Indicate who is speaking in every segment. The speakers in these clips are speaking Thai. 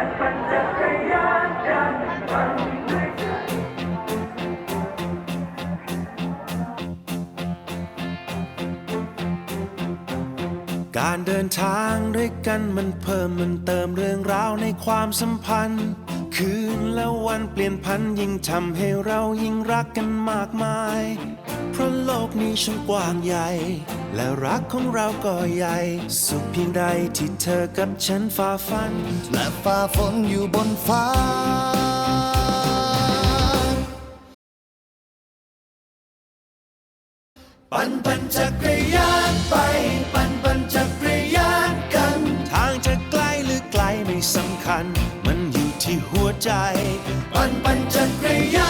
Speaker 1: ปั่นปั่นจักรยานกันปั่นด้วยใจ
Speaker 2: การเดินทางด้วยกันมันเพิ่มมันเติมเรื่องราวในความสัมพันธ์ คืนและวันเปลี่ยนพันยิ่งทำให้เรายิ่งรักกันมากมาย กนี้ช่างกว้างใหญ่ และรักของเราก็ใหญ่ สุขเพียงใดที่เธอกับฉันฝ่าฟัน
Speaker 3: และฝ่าฝนอยู่บนฟ้า
Speaker 2: ปั่นปั่นจักรยานไป ปั่นปั่นจักรยานกัน ทางจะไกลหรือไกลไม่สำคัญ มันอยู่ที่หัวใจ ปั่นปั่นจักรยาน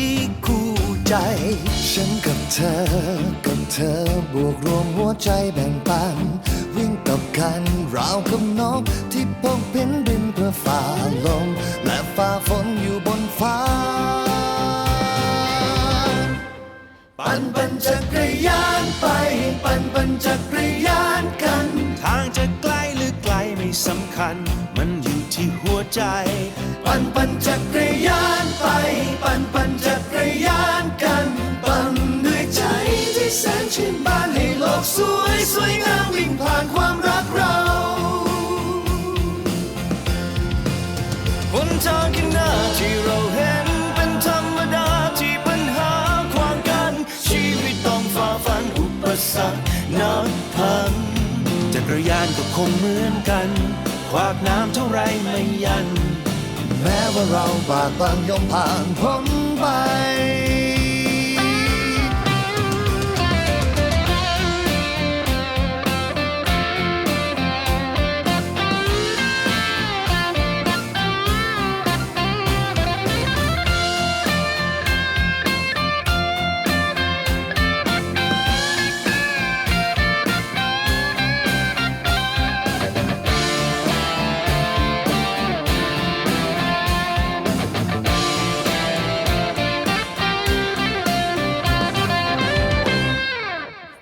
Speaker 2: ่ ใจ
Speaker 3: ฉันกับเธอ กับเธอบวกรวมหัวใจแบ่งปัน วิ่งกับกันราวกับนกที่พกบินบินเพื่อฝ่าลมและฝ่าฝนอยู่บนฟ้า
Speaker 2: ปั่นปั่นจักรยานไป ปั่นปั่นจักรยานกัน ทางจะไกลหรือไกลไม่สำคัญ มันอยู่ที่หัวใจ ปั่นปั่นจักรยาน บ้านให้โลกสวยสวยงามวิ่งผ่านความรักเราหนทางข้างหน้าที่เราเห็นเป็นธรรมดาที่ปัญหาขวางกัน ชีวิตต้องฝ่าฟันอุปสรรคนับพันจักรยานก็คงเหมือนกันขวากน้ำเท่าไรไม่ยัน
Speaker 3: แม้ว่าเราบากบั่นย่อมผ่านพ้น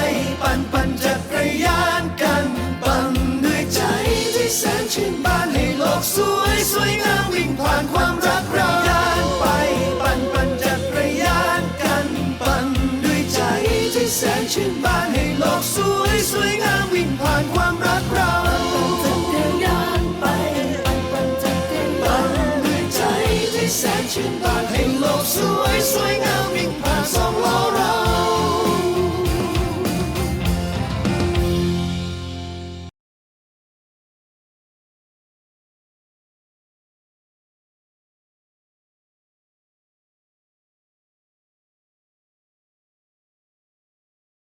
Speaker 2: ปปั่นปั่นจักรยานกันปั่นด้วยใจที่แสนชื่นบานให้โลกสวยสวยงามวิ่งผ่านความรักเรายานไปปั่นปั่นจักรยานกันปั่นด้วยใจที่แสนชื่นบาน